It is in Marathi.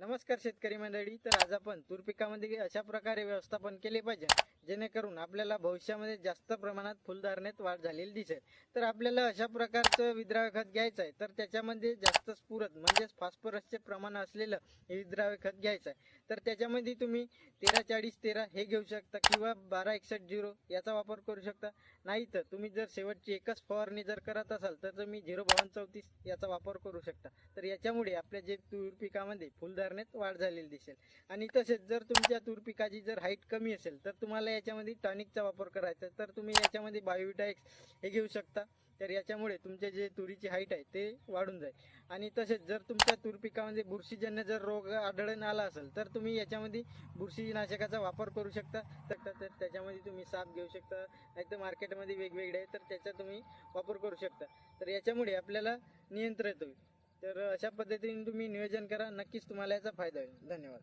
नमस्कार शेतकरी मंडळी. तर आज आपण तूर पिकामध्ये अशा प्रकारे व्यवस्थापन केले पाहिजे जेणेकरून आपल्याला भविष्यामध्ये जास्त प्रमाणात फुलधारणेत वाढ झालेली दिसेल. तर आपल्याला अशा प्रकारचं विद्राव्य खत घ्यायचं आहे तर त्याच्यामध्ये जास्त स्फुरत म्हणजेच फॉस्फरसचे प्रमाण असलेलं हे विद्राव्य खत घ्यायचं आहे. तर त्याच्यामध्ये तुम्ही तेरा चाळीस तेरा हे घेऊ शकता किंवा बारा एकसष्ट झिरो याचा वापर करू शकता. नाही तर तुम्ही जर शेवटची एकच फवारणी जर करत असाल तर तुम्ही झिरो बावन्न चौतीस याचा वापर करू शकता. तर याच्यामुळे आपल्या जे तूर पिकामध्ये फुलधारणेत वाढ झालेली दिसेल. आणि तसेच जर तुमच्या तूर पिकाची जर हाईट कमी असेल तर तुम्हाला याच्यामध्ये टॉनिकचा वापर करायचा तर तुम्ही याच्यामध्ये बायोविटाएक्स हे घेऊ शकता. तर याच्यामुळे तुमचे जे तुरीची हाईट आहे ते वाढून जाईल. आणि तसेच जर तुमच्या तूर पिकामध्ये बुरशीजन्य जर रोग आढळून आला असेल तर तुम्ही याच्यामध्ये बुरशीनाशकाचा वापर करू शकता. तर तर त्याच्यामध्ये तुम्ही साप घेऊ शकता. नाही तर मार्केटमध्ये वेगवेगळे आहे तर त्याचा तुम्ही वापर करू शकता. तर याच्यामुळे आपल्याला नियंत्रित होईल. तर अशा पद्धतीने तुम्ही नियोजन करा. नक्कीच तुम्हाला याचा फायदा होईल. धन्यवाद.